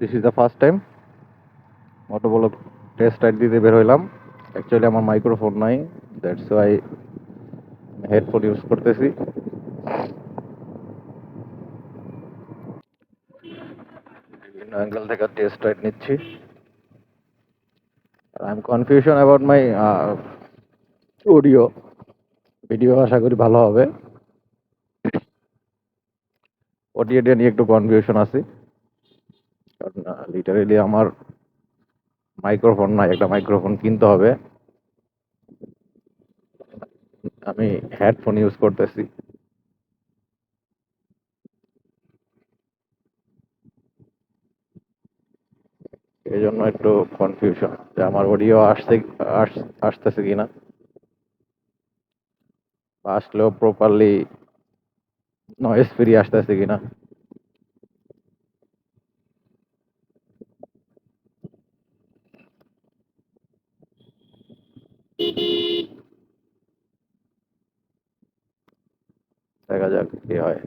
This is the first time auto বলো test ride দিতে বের হইলাম। অ্যাকচুয়ালি আমার মাইক্রোফোন নাই দ্যাটস ওয়াই হেডফোন ইউজ করতেছি। বিভিন্ন অ্যাঙ্গেল থেকে টেস্ট রাইড নিচ্ছি। I am confusion about my audio video আশা করি ভালো হবে। অডিওটা নিয়ে একটু কনফিউশন আছে। কারণ লিটারেলি আমার মাইক্রোফোন নাই, একটা মাইক্রোফোন কিনতে হবে। আমি হেডফোন ইউজ করতেছি। এই জন্য একটু কনফিউশন যে আমার অডিও আসছে আসতেছে কিনা। আসলেও প্রপারলি নয়েজ ফ্রি আসতেছে কিনা। দেখা যাক কি হয়।